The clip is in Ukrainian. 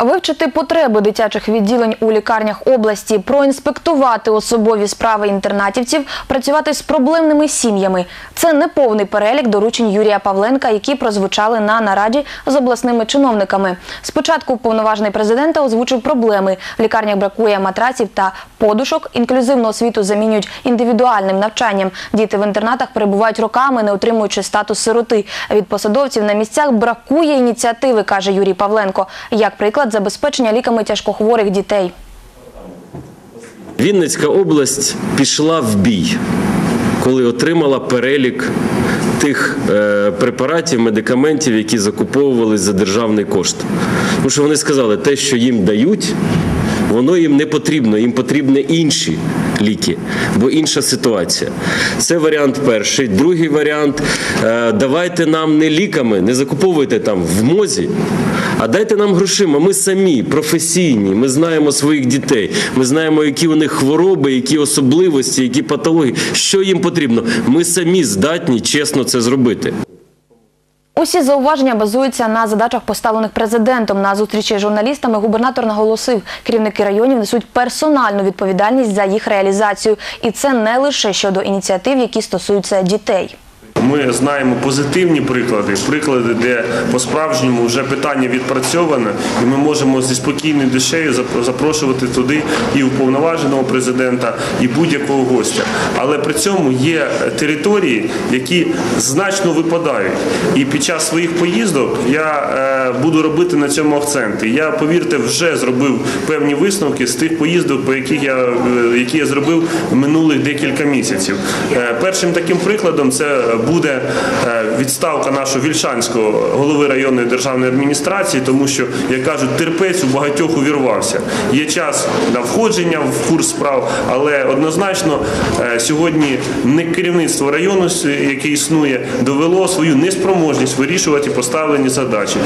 Вивчити потреби дитячих відділень у лікарнях області, проінспектувати особові справи інтернатівців, працювати з проблемними сім'ями. Це не повний перелік доручень Юрія Павленка, які прозвучали на нараді з обласними чиновниками. Спочатку повноважний президента озвучив проблеми. В лікарнях бракує матраців та подушок. Інклюзивну освіту замінюють індивідуальним навчанням. Діти в інтернатах перебувають роками, не отримуючи статус сироти. Від посадовців на місцях бракує ініціативи, каже Юрій Павленко. Як приклад забезпечення ліками тяжкохворих дітей. Вінницька область пішла в бій, коли отримала перелік тих е, препаратів, медикаментів, які закуповувались за державний кошт. Тому що вони сказали, те, що їм дають, воно їм не потрібно, їм потрібні інші ліки, бо інша ситуація. Це варіант перший. Другий варіант е, давайте нам не ліками, не закуповуйте там в мозі. А дайте нам грошима. Ми самі професійні. Ми знаємо своїх дітей. Ми знаємо, які у них хвороби, які особливості, які патології. Що їм потрібно. Ми самі здатні чесно це зробити. Усі зауваження базуються на задачах, поставлених президентом. На зустрічі з журналістами губернатор наголосив, керівники районів несуть персональну відповідальність за їх реалізацію. І це не лише щодо ініціатив, які стосуються дітей. Ми знаємо позитивні приклади, приклади, де по-справжньому вже питання відпрацьоване, і ми можемо зі спокійною душею запрошувати туди і уповноваженого президента, і будь-якого гостя. Але при цьому є території, які значно випадають. І під час своїх поїздок я е, буду робити на цьому акцент. І я, повірте, вже зробив певні висновки з тих поїздок, по яких я, е, які я зробив минулих декілька місяців. Е, Першим таким прикладом це буде е, відставка нашого вільшанського голови районної державної адміністрації, тому що, як кажуть, терпець у багатьох увірвався. Є час на входження в курс справ, але однозначно е, сьогодні не керівництво району, яке існує, довело свою неспроможність вирішувати поставлені задачі.